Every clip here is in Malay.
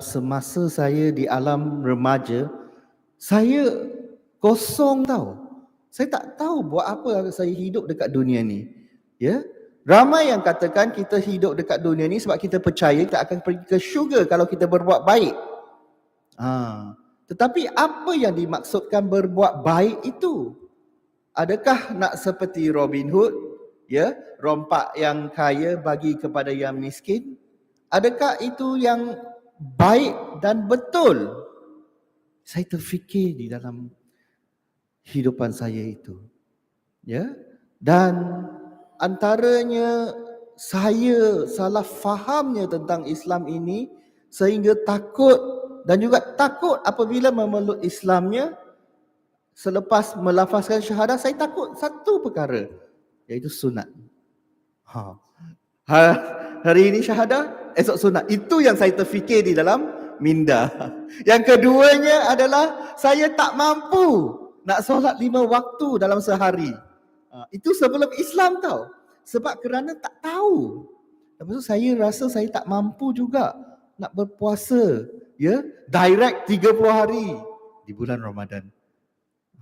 semasa saya di alam remaja, saya kosong tau. Saya tak tahu buat apa saya hidup dekat dunia ni. Ya. Ramai yang katakan kita hidup dekat dunia ni sebab kita percaya kita akan pergi ke syurga kalau kita berbuat baik. Ha. Tetapi apa yang dimaksudkan berbuat baik itu? Adakah nak seperti Robin Hood, ya, rompak yang kaya bagi kepada yang miskin? Adakah itu yang baik dan betul? Saya terfikir di dalam hidupan saya itu. Ya. Dan antaranya saya salah fahamnya tentang Islam ini sehingga takut dan juga takut apabila memeluk Islamnya selepas melafazkan syahadah saya takut satu perkara iaitu sunat. Ha. ha hari ini syahadah, esok sunat. Itu yang saya terfikir di dalam minda. Yang keduanya adalah saya tak mampu nak solat lima waktu dalam sehari. Ha, itu sebelum Islam tau. Sebab kerana tak tahu. Lepas tu saya rasa saya tak mampu juga nak berpuasa. Ya, direct 30 hari di bulan Ramadan.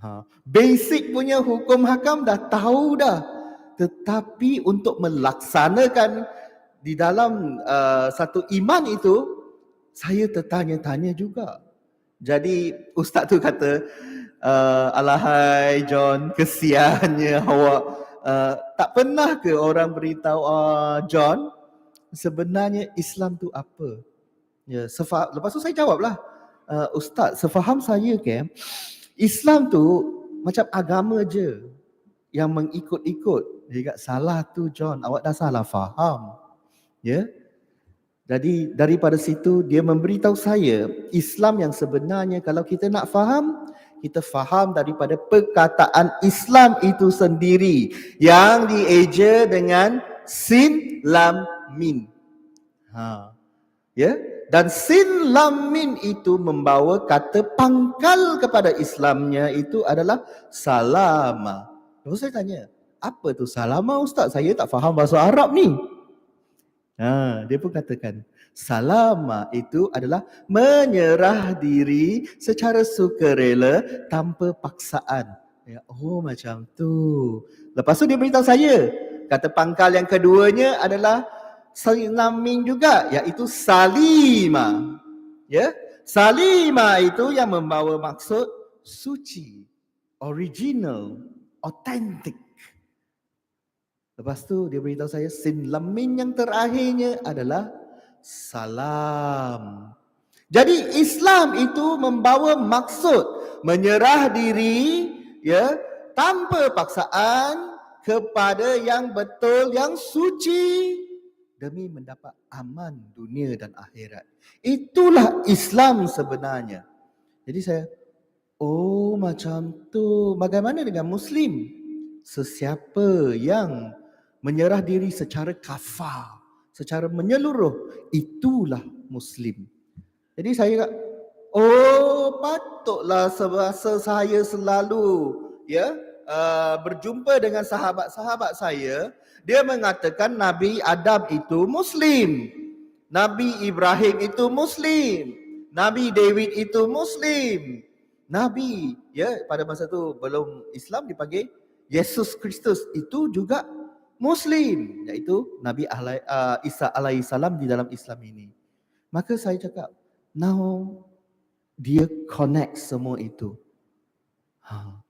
Ha, basic punya hukum hakam dah tahu dah. Tetapi untuk melaksanakan di dalam uh, satu iman itu, saya tertanya-tanya juga. Jadi ustaz tu kata, uh, alahai John kesiannya awak. Uh, tak pernah ke orang beritahu uh, John sebenarnya Islam tu apa? Ya sefa- lepas tu saya jawablah uh, ustaz sefaham saya ke Islam tu macam agama je yang mengikut-ikut. Dia kata salah tu John. Awak dah salah faham ya jadi daripada situ dia memberitahu saya Islam yang sebenarnya kalau kita nak faham kita faham daripada perkataan Islam itu sendiri yang dieja dengan sin lam min. Ha. Ya? Dan sin lam min itu membawa kata pangkal kepada Islamnya itu adalah salama. Lalu saya tanya, apa tu salama ustaz? Saya tak faham bahasa Arab ni. Ha, dia pun katakan, Salama itu adalah menyerah diri secara sukarela tanpa paksaan. Ya, oh macam tu. Lepas tu dia beritahu saya, kata pangkal yang keduanya adalah salamin juga iaitu salima. Ya, salima itu yang membawa maksud suci, original, authentic. Lepas tu dia beritahu saya sin lamin yang terakhirnya adalah salam. Jadi Islam itu membawa maksud menyerah diri ya tanpa paksaan kepada yang betul yang suci demi mendapat aman dunia dan akhirat. Itulah Islam sebenarnya. Jadi saya oh macam tu. Bagaimana dengan muslim? Sesiapa yang menyerah diri secara kafar secara menyeluruh itulah muslim. Jadi saya kata, oh patutlah sebasa saya selalu ya uh, berjumpa dengan sahabat-sahabat saya, dia mengatakan Nabi Adam itu muslim. Nabi Ibrahim itu muslim. Nabi David itu muslim. Nabi ya pada masa itu belum Islam dipanggil Yesus Kristus itu juga Muslim iaitu Nabi uh, Isa alaihi salam di dalam Islam ini. Maka saya cakap, now dia connect semua itu. Ha.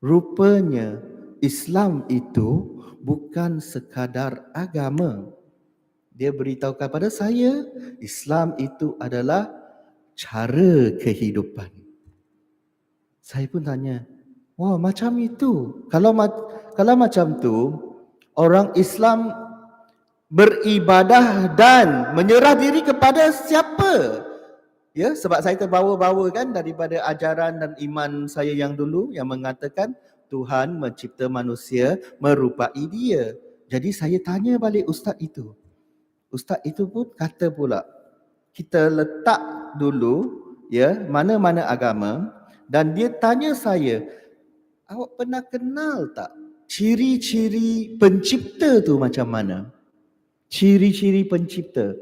Rupanya Islam itu bukan sekadar agama. Dia beritahu kepada saya, Islam itu adalah cara kehidupan. Saya pun tanya, wah macam itu. Kalau kalau macam tu, orang Islam beribadah dan menyerah diri kepada siapa? Ya, sebab saya terbawa-bawa kan daripada ajaran dan iman saya yang dulu yang mengatakan Tuhan mencipta manusia merupai dia. Jadi saya tanya balik ustaz itu. Ustaz itu pun kata pula kita letak dulu ya mana-mana agama dan dia tanya saya awak pernah kenal tak ciri-ciri pencipta tu macam mana? Ciri-ciri pencipta.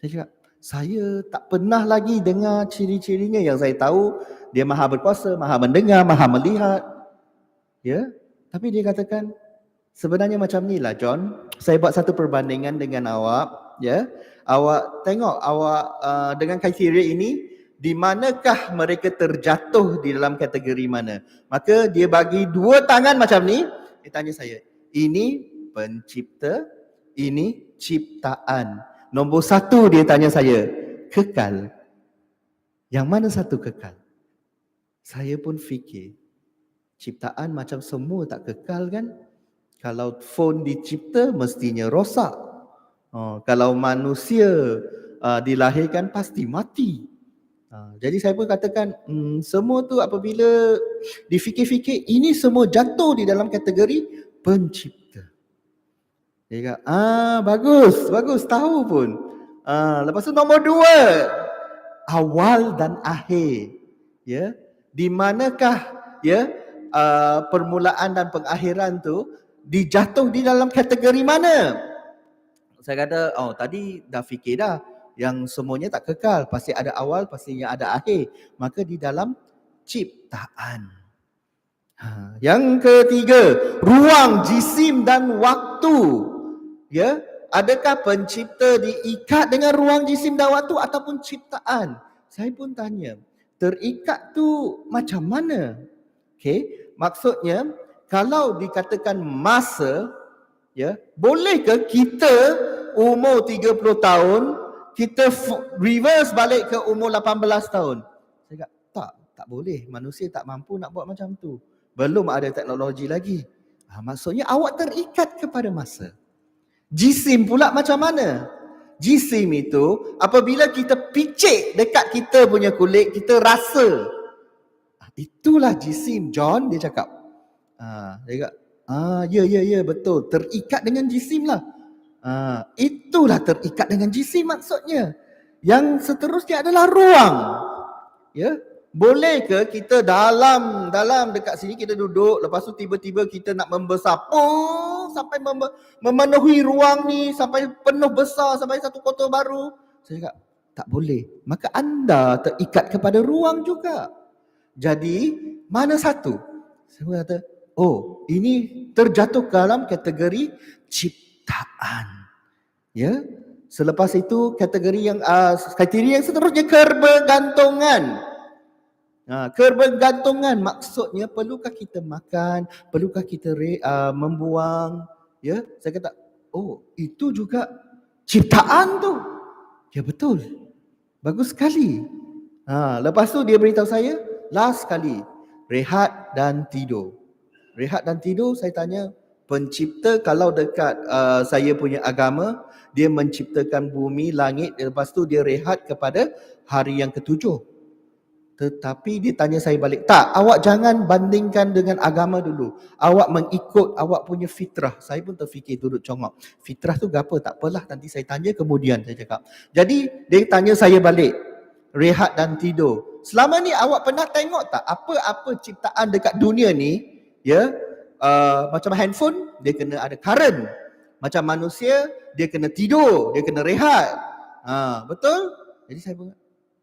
Saya cakap, Saya tak pernah lagi dengar ciri-cirinya yang saya tahu dia maha berkuasa, maha mendengar, maha melihat. Ya. Tapi dia katakan sebenarnya macam ni lah John. Saya buat satu perbandingan dengan awak, ya. Awak tengok awak uh, dengan kriteria ini di manakah mereka terjatuh di dalam kategori mana. Maka dia bagi dua tangan macam ni, dia tanya saya, ini pencipta, ini ciptaan. Nombor satu dia tanya saya, kekal. Yang mana satu kekal? Saya pun fikir, ciptaan macam semua tak kekal kan? Kalau phone dicipta mestinya rosak. Oh, kalau manusia uh, dilahirkan pasti mati. Uh, jadi saya pun katakan hmm, semua tu apabila difikir-fikir ini semua jatuh di dalam kategori pencipta. Dia kata, ah bagus, bagus tahu pun. Ah, lepas tu nombor dua, awal dan akhir. Ya, di manakah ya uh, permulaan dan pengakhiran tu dijatuh di dalam kategori mana? Saya kata, oh tadi dah fikir dah yang semuanya tak kekal, pasti ada awal, pastinya ada akhir. Maka di dalam ciptaan. Ha. Yang ketiga, ruang, jisim dan waktu. Ya, adakah pencipta diikat dengan ruang jisim dan waktu ataupun ciptaan? Saya pun tanya, terikat tu macam mana? Okey, maksudnya kalau dikatakan masa, ya, bolehkah kita umur 30 tahun kita reverse balik ke umur 18 tahun? Saya kata, tak, tak boleh. Manusia tak mampu nak buat macam tu. Belum ada teknologi lagi. Ha, maksudnya awak terikat kepada masa. Jisim pula macam mana? Jisim itu apabila kita picit dekat kita punya kulit, kita rasa. Ah, itulah jisim, John dia cakap. Ah, dia cakap, ah, ya, ya, ya, betul. Terikat dengan jisim lah. Ah, itulah terikat dengan jisim maksudnya. Yang seterusnya adalah ruang. Ya, boleh ke kita dalam dalam dekat sini kita duduk lepas tu tiba-tiba kita nak membesar? Oh, sampai mem- memenuhi ruang ni sampai penuh besar sampai satu kota baru. Saya cakap tak boleh. Maka anda terikat kepada ruang juga. Jadi mana satu? Saya kata oh ini terjatuh dalam kategori ciptaan ya selepas itu kategori yang uh, kriteria yang seterusnya kebergantungan Ha, kebergantungan maksudnya perlukah kita makan, perlukah kita re, uh, membuang, ya? Saya kata, oh, itu juga ciptaan tu. Ya betul. Bagus sekali. Ha, lepas tu dia beritahu saya, last sekali, rehat dan tidur. Rehat dan tidur saya tanya, pencipta kalau dekat uh, saya punya agama, dia menciptakan bumi, langit, lepas tu dia rehat kepada hari yang ketujuh. Tetapi dia tanya saya balik, tak, awak jangan bandingkan dengan agama dulu. Awak mengikut awak punya fitrah. Saya pun terfikir duduk congok. Fitrah tu apa? Tak apalah, nanti saya tanya kemudian saya cakap. Jadi dia tanya saya balik, rehat dan tidur. Selama ni awak pernah tengok tak apa-apa ciptaan dekat dunia ni, ya, uh, macam handphone, dia kena ada current. Macam manusia, dia kena tidur, dia kena rehat. Ha, betul? Jadi saya pun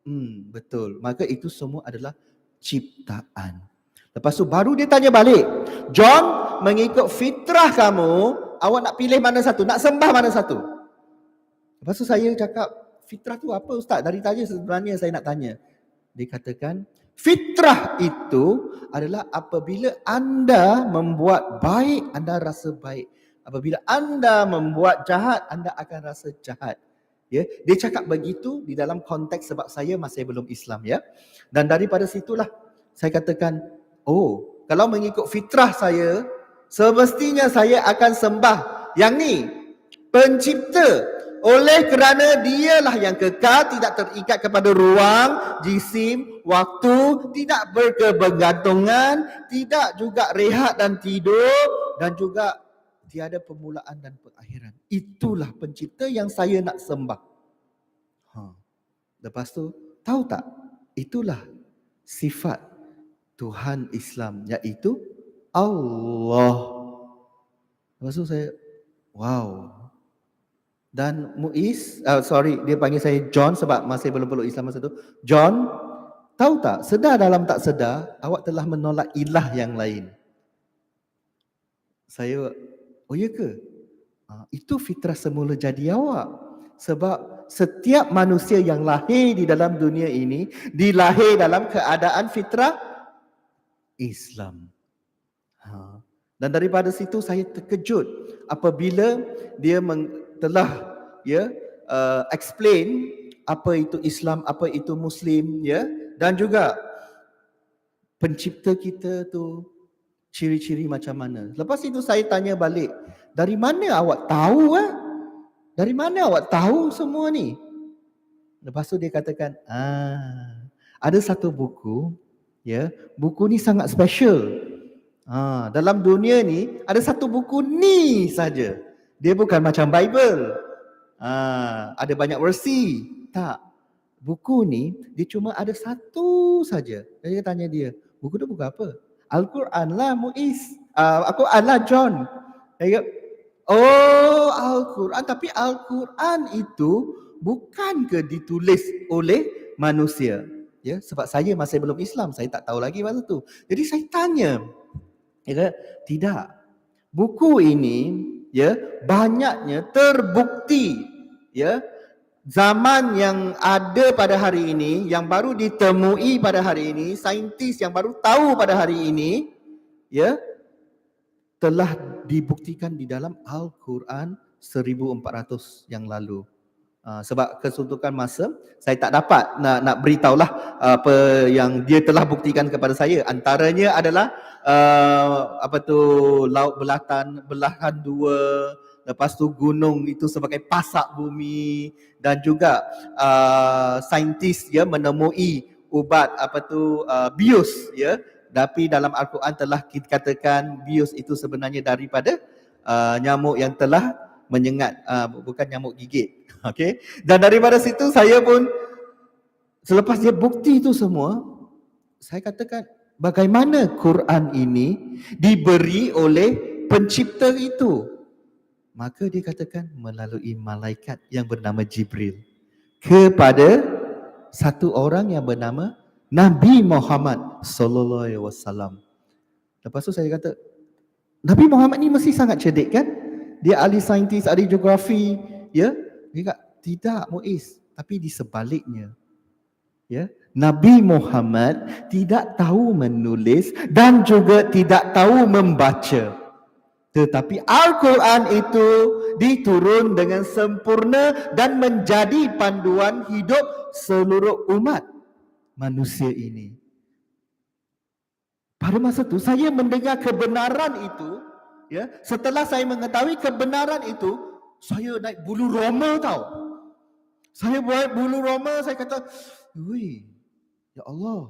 Hmm, betul. Maka itu semua adalah ciptaan. Lepas tu baru dia tanya balik. John, mengikut fitrah kamu, awak nak pilih mana satu? Nak sembah mana satu? Lepas tu saya cakap, fitrah tu apa ustaz? Dari tanya sebenarnya saya nak tanya. Dia katakan, fitrah itu adalah apabila anda membuat baik, anda rasa baik. Apabila anda membuat jahat, anda akan rasa jahat. Ya, dia cakap begitu di dalam konteks sebab saya masih belum Islam ya. Dan daripada situlah saya katakan, oh, kalau mengikut fitrah saya, semestinya saya akan sembah yang ni, pencipta. Oleh kerana dialah yang kekal, tidak terikat kepada ruang, jisim, waktu, tidak berkebergantungan, tidak juga rehat dan tidur dan juga tiada permulaan dan perakhiran. Itulah pencipta yang saya nak sembah. Ha. Lepas tu, tahu tak? Itulah sifat Tuhan Islam iaitu Allah. Lepas tu saya, wow. Dan Muiz, uh, sorry dia panggil saya John sebab masih belum peluk Islam masa tu. John, tahu tak, sedar dalam tak sedar, awak telah menolak ilah yang lain. Saya, oh ya ke? Uh, itu fitrah semula jadi awak. Sebab setiap manusia yang lahir di dalam dunia ini, dilahir dalam keadaan fitrah Islam. Ha. Dan daripada situ saya terkejut apabila dia meng, telah ya uh, explain apa itu Islam, apa itu Muslim ya dan juga pencipta kita tu ciri-ciri macam mana. Lepas itu saya tanya balik, dari mana awak tahu eh? Dari mana awak tahu semua ni? Lepas tu dia katakan, ah, ada satu buku ya, buku ni sangat special. Ha, dalam dunia ni ada satu buku ni saja. Dia bukan macam Bible. Ha, ada banyak versi. Tak. Buku ni dia cuma ada satu saja. Saya tanya dia, buku tu buku apa? Al-Quran lah Muiz. Uh, Al-Quran lah John. Saya oh Al-Quran. Tapi Al-Quran itu bukan ke ditulis oleh manusia. Ya, sebab saya masih belum Islam. Saya tak tahu lagi masa tu. Jadi saya tanya, Ya, tidak. Buku ini ya banyaknya terbukti ya zaman yang ada pada hari ini yang baru ditemui pada hari ini saintis yang baru tahu pada hari ini ya telah dibuktikan di dalam Al-Quran 1400 yang lalu. Uh, sebab kesuntukan masa saya tak dapat nak nak beritahulah apa yang dia telah buktikan kepada saya antaranya adalah uh, apa tu laut belatan belahan dua lepas tu gunung itu sebagai pasak bumi dan juga uh, saintis ya menemui ubat apa tu uh, bios ya. Tapi dalam al-Quran telah dikatakan bios itu sebenarnya daripada uh, nyamuk yang telah menyengat uh, bukan nyamuk gigit. Okey. Dan daripada situ saya pun selepas dia bukti itu semua saya katakan bagaimana Quran ini diberi oleh pencipta itu? Maka dia katakan melalui malaikat yang bernama Jibril kepada satu orang yang bernama Nabi Muhammad sallallahu alaihi wasallam. Lepas tu saya kata Nabi Muhammad ni mesti sangat cerdik kan? Dia ahli saintis, ahli geografi, ya? Dia kata tidak Muiz, tapi di sebaliknya. Ya, Nabi Muhammad tidak tahu menulis dan juga tidak tahu membaca. Tetapi Al-Quran itu diturun dengan sempurna dan menjadi panduan hidup seluruh umat manusia ini. Pada masa itu saya mendengar kebenaran itu, ya. Setelah saya mengetahui kebenaran itu, saya naik bulu roma tau. Saya buat bulu roma, saya kata, "Wih, Ya Allah,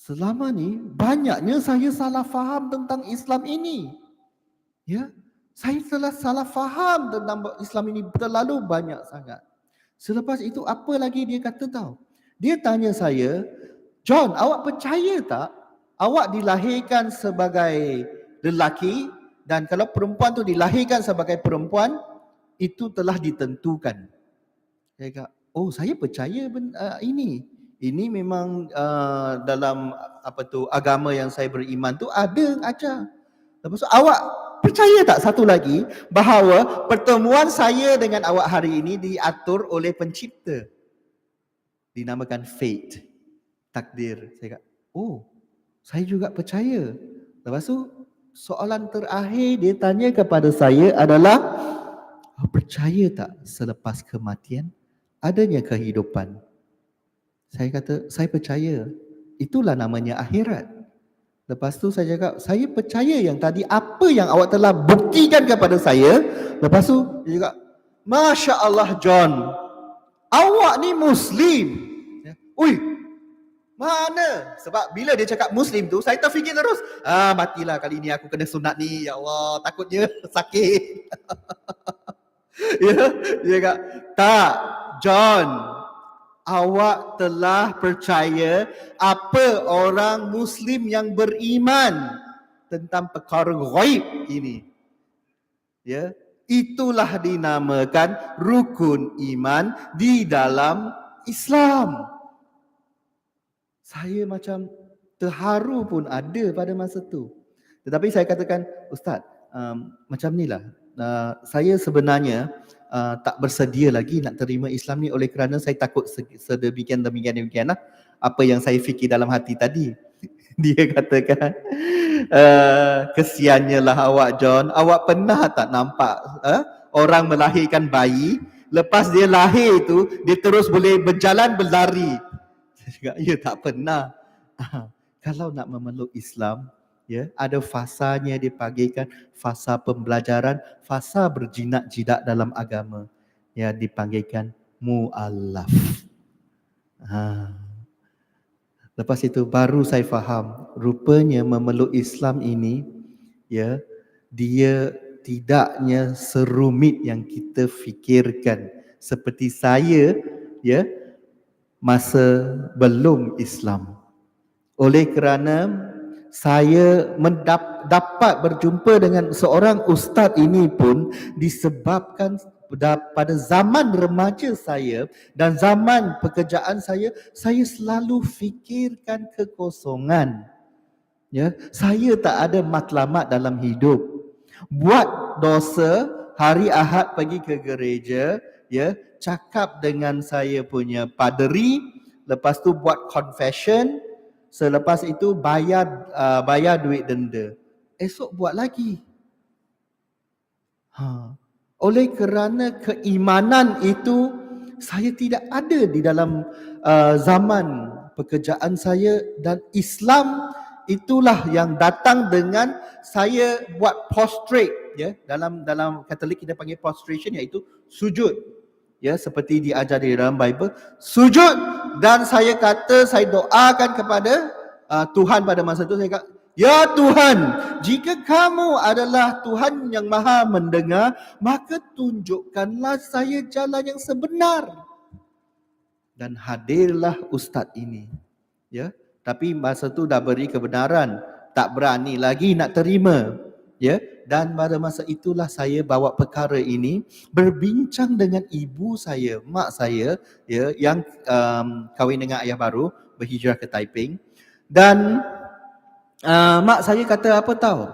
selama ni banyaknya saya salah faham tentang Islam ini. Ya, saya telah salah faham tentang Islam ini terlalu banyak sangat. Selepas itu apa lagi dia kata tahu? Dia tanya saya, John, awak percaya tak awak dilahirkan sebagai lelaki dan kalau perempuan tu dilahirkan sebagai perempuan itu telah ditentukan. Saya kata, oh saya percaya uh, ini ini memang uh, dalam apa tu agama yang saya beriman tu ada aja. Lepas tu awak percaya tak satu lagi bahawa pertemuan saya dengan awak hari ini diatur oleh pencipta. Dinamakan fate. Takdir. Saya kata, oh saya juga percaya. Lepas tu soalan terakhir dia tanya kepada saya adalah percaya tak selepas kematian adanya kehidupan? Saya kata, saya percaya. Itulah namanya akhirat. Lepas tu saya cakap, saya percaya yang tadi apa yang awak telah buktikan kepada saya. Lepas tu dia cakap, Masya Allah John, awak ni Muslim. Ya. Ui, mana? Sebab bila dia cakap Muslim tu, saya terfikir terus, ah matilah kali ni aku kena sunat ni. Ya Allah, takutnya sakit. ya, dia cakap, tak, John, awak telah percaya apa orang muslim yang beriman tentang perkara ghaib ini ya itulah dinamakan rukun iman di dalam Islam. Saya macam terharu pun ada pada masa tu. Tetapi saya katakan, Ustaz, um, macam ni lah. Uh, saya sebenarnya uh, tak bersedia lagi nak terima Islam ni oleh kerana saya takut sedemikian demikian demikian lah apa yang saya fikir dalam hati tadi. Dia katakan, uh, kesiannya lah awak John, awak pernah tak nampak uh, orang melahirkan bayi, lepas dia lahir tu, dia terus boleh berjalan berlari. Saya cakap, ya tak pernah. Kalau nak memeluk Islam, ya ada fasanya dipanggilkan fasa pembelajaran fasa berjinak jidak dalam agama. Ya dipanggilkan muallaf. Ha. lepas itu baru saya faham rupanya memeluk Islam ini ya dia tidaknya serumit yang kita fikirkan. Seperti saya ya masa belum Islam. Oleh kerana saya mendap, dapat berjumpa dengan seorang ustaz ini pun disebabkan pada zaman remaja saya dan zaman pekerjaan saya saya selalu fikirkan kekosongan. Ya saya tak ada matlamat dalam hidup. Buat dosa hari Ahad pergi ke gereja ya cakap dengan saya punya paderi lepas tu buat confession Selepas itu bayar uh, bayar duit denda. Esok buat lagi. Ha. Oleh kerana keimanan itu saya tidak ada di dalam uh, zaman pekerjaan saya dan Islam itulah yang datang dengan saya buat prostrate ya dalam dalam Katolik kita panggil prostration iaitu sujud ya seperti diajar di dalam Bible sujud dan saya kata saya doakan kepada uh, Tuhan pada masa itu saya kata ya Tuhan jika kamu adalah Tuhan yang maha mendengar maka tunjukkanlah saya jalan yang sebenar. Dan hadirlah ustaz ini ya. Tapi masa tu dah beri kebenaran tak berani lagi nak terima ya dan pada masa itulah saya bawa perkara ini berbincang dengan ibu saya, mak saya ya yang um, kahwin dengan ayah baru berhijrah ke Taiping dan uh, mak saya kata apa tahu?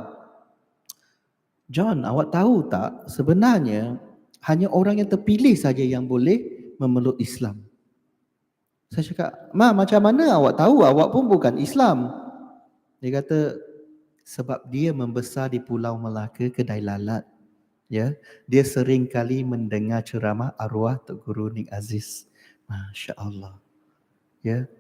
John, awak tahu tak sebenarnya hanya orang yang terpilih saja yang boleh memeluk Islam. Saya cakap, "Ma, macam mana awak tahu? Awak pun bukan Islam." Dia kata, sebab dia membesar di Pulau Melaka kedai lalat ya. Dia sering kali mendengar ceramah arwah Tok Guru Nik Aziz. masya-Allah ya.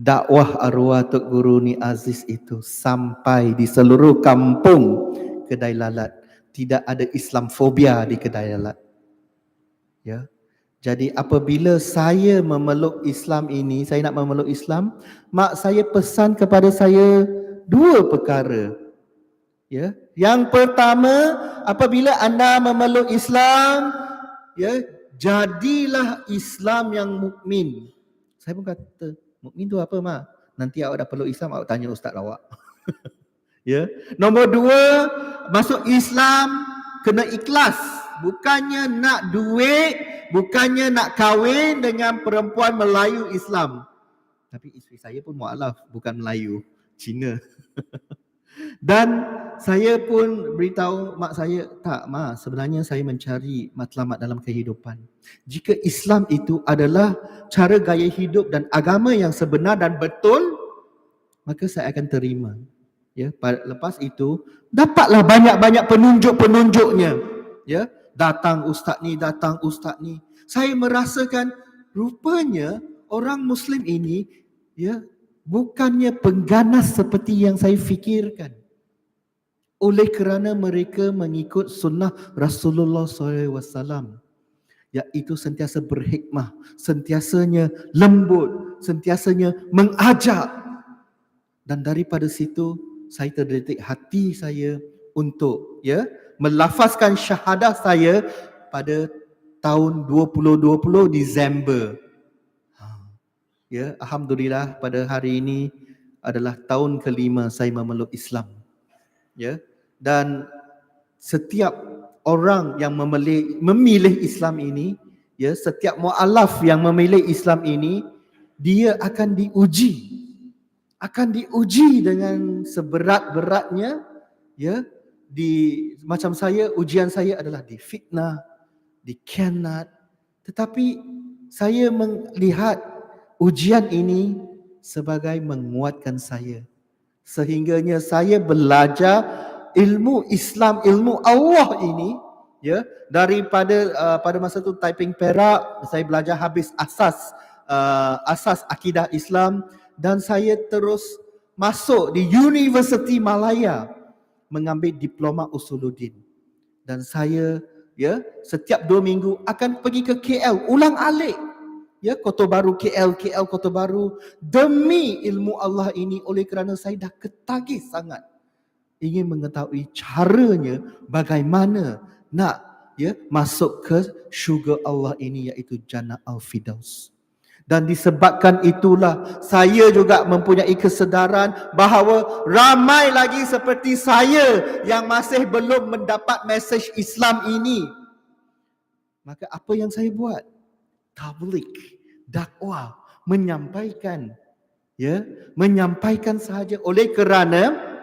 Dakwah arwah Tok Guru Nik Aziz itu sampai di seluruh kampung kedai lalat. Tidak ada Islam fobia di kedai lalat ya. Jadi apabila saya memeluk Islam ini saya nak memeluk Islam mak saya pesan kepada saya dua perkara Ya. Yang pertama, apabila anda memeluk Islam, ya, jadilah Islam yang mukmin. Saya pun kata, mukmin tu apa mak? Nanti awak dah peluk Islam, awak tanya ustaz awak. ya. Nombor dua, masuk Islam kena ikhlas. Bukannya nak duit, bukannya nak kahwin dengan perempuan Melayu Islam. Tapi isteri saya pun mualaf, bukan Melayu, Cina. Dan saya pun beritahu mak saya, tak mak sebenarnya saya mencari matlamat dalam kehidupan. Jika Islam itu adalah cara gaya hidup dan agama yang sebenar dan betul, maka saya akan terima. Ya, lepas itu dapatlah banyak-banyak penunjuk-penunjuknya. Ya, datang ustaz ni, datang ustaz ni. Saya merasakan rupanya orang muslim ini ya bukannya pengganas seperti yang saya fikirkan oleh kerana mereka mengikut sunnah Rasulullah SAW iaitu sentiasa berhikmah, sentiasanya lembut, sentiasanya mengajak dan daripada situ saya terdetik hati saya untuk ya melafazkan syahadah saya pada tahun 2020 Disember. Ha. Ya, alhamdulillah pada hari ini adalah tahun kelima saya memeluk Islam. Ya, dan setiap orang yang memilih, memilih Islam ini, ya setiap mualaf yang memilih Islam ini, dia akan diuji. Akan diuji dengan seberat-beratnya, ya. Di macam saya, ujian saya adalah di fitnah, di kianat. Tetapi saya melihat ujian ini sebagai menguatkan saya. Sehingganya saya belajar ilmu Islam, ilmu Allah ini ya daripada uh, pada masa tu typing Perak saya belajar habis asas uh, asas akidah Islam dan saya terus masuk di University Malaya mengambil diploma usuluddin. Dan saya ya setiap dua minggu akan pergi ke KL ulang alik ya Kota Baru KL KL Kota Baru demi ilmu Allah ini. Oleh kerana saya dah ketagih sangat ingin mengetahui caranya bagaimana nak ya masuk ke syurga Allah ini iaitu jannah al-firdaus. Dan disebabkan itulah saya juga mempunyai kesedaran bahawa ramai lagi seperti saya yang masih belum mendapat mesej Islam ini. Maka apa yang saya buat? Tablik, dakwah, menyampaikan ya, menyampaikan sahaja oleh kerana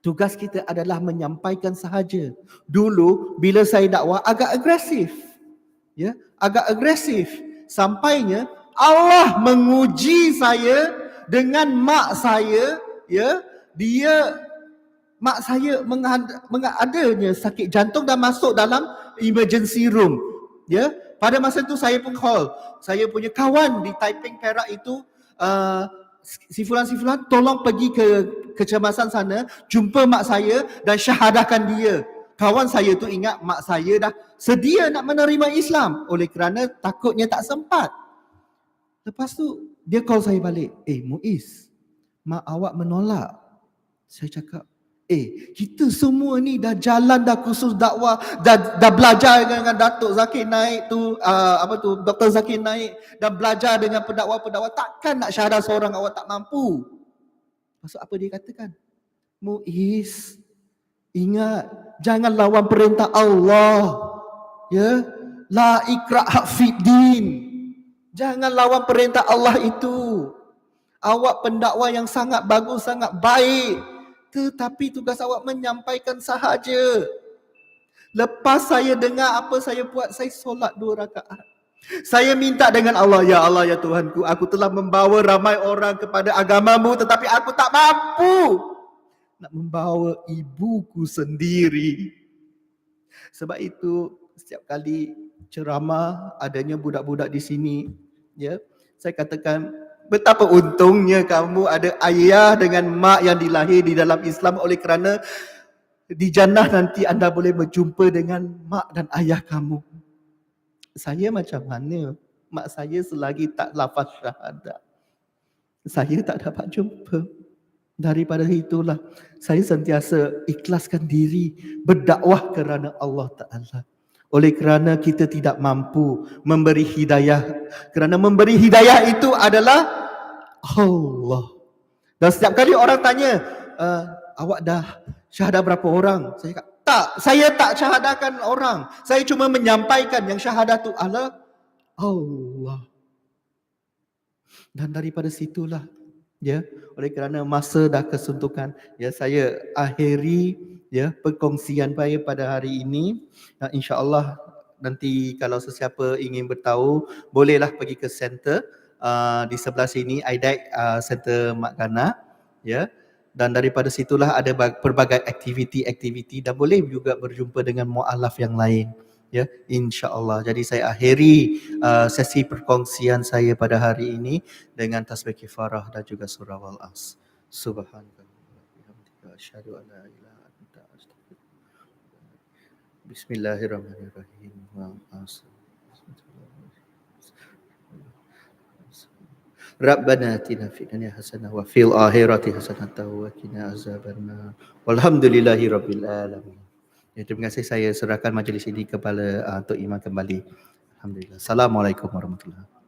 Tugas kita adalah menyampaikan sahaja. Dulu bila saya dakwah agak agresif. Ya, agak agresif. Sampainya Allah menguji saya dengan mak saya, ya. Dia mak saya mengadanya sakit jantung dan masuk dalam emergency room. Ya, pada masa itu saya pun call. Saya punya kawan di Taiping Perak itu uh, si fulan-si fulan tolong pergi ke kecemasan sana, jumpa mak saya dan syahadahkan dia. Kawan saya tu ingat mak saya dah sedia nak menerima Islam oleh kerana takutnya tak sempat. Lepas tu dia call saya balik. Eh Muiz, mak awak menolak. Saya cakap, Eh, kita semua ni dah jalan dah khusus dakwah, dah dah belajar dengan, dengan Datuk Zakir naik tu, uh, apa tu, Dr. Zakir naik dan belajar dengan pendakwa-pendakwa. Takkan nak syahadah seorang awak tak mampu. Maksud apa dia katakan? Muiz, ingat, jangan lawan perintah Allah. Ya, la fid din. Jangan lawan perintah Allah itu. Awak pendakwa yang sangat bagus, sangat baik tetapi tugas awak menyampaikan sahaja. Lepas saya dengar apa saya buat, saya solat dua rakaat. Saya minta dengan Allah, Ya Allah, Ya Tuhanku, aku telah membawa ramai orang kepada agamamu tetapi aku tak mampu nak membawa ibuku sendiri. Sebab itu, setiap kali ceramah adanya budak-budak di sini, ya, saya katakan, Betapa untungnya kamu ada ayah dengan mak yang dilahir di dalam Islam oleh kerana di jannah nanti anda boleh berjumpa dengan mak dan ayah kamu. Saya macam mana? Mak saya selagi tak lafaz syahadat. Saya tak dapat jumpa. Daripada itulah saya sentiasa ikhlaskan diri berdakwah kerana Allah Ta'ala. Oleh kerana kita tidak mampu memberi hidayah. Kerana memberi hidayah itu adalah Allah. Dan setiap kali orang tanya, uh, awak dah syahadah berapa orang? Saya kata, tak, saya tak syahadahkan orang. Saya cuma menyampaikan yang syahadah itu adalah Allah. Dan daripada situlah, ya, oleh kerana masa dah kesuntukan, ya, saya akhiri ya perkongsian saya pada hari ini. Uh, InsyaAllah nanti kalau sesiapa ingin bertahu bolehlah pergi ke center uh, di sebelah sini IDEC uh, Center Mak Gana ya. Dan daripada situlah ada pelbagai aktiviti-aktiviti dan boleh juga berjumpa dengan mualaf yang lain ya insyaallah. Jadi saya akhiri uh, sesi perkongsian saya pada hari ini dengan tasbih kifarah dan juga surah wal as subhanallah asyhadu an la Bismillahirrahmanirrahim. Rabbana atina fid dunya hasanah wa fil akhirati hasanah wa qina azabannar. Walhamdulillahi rabbil alamin. Ya, terima kasih saya serahkan majlis ini kepada uh, Tok Imam kembali. Alhamdulillah. Assalamualaikum warahmatullahi wabarakatuh.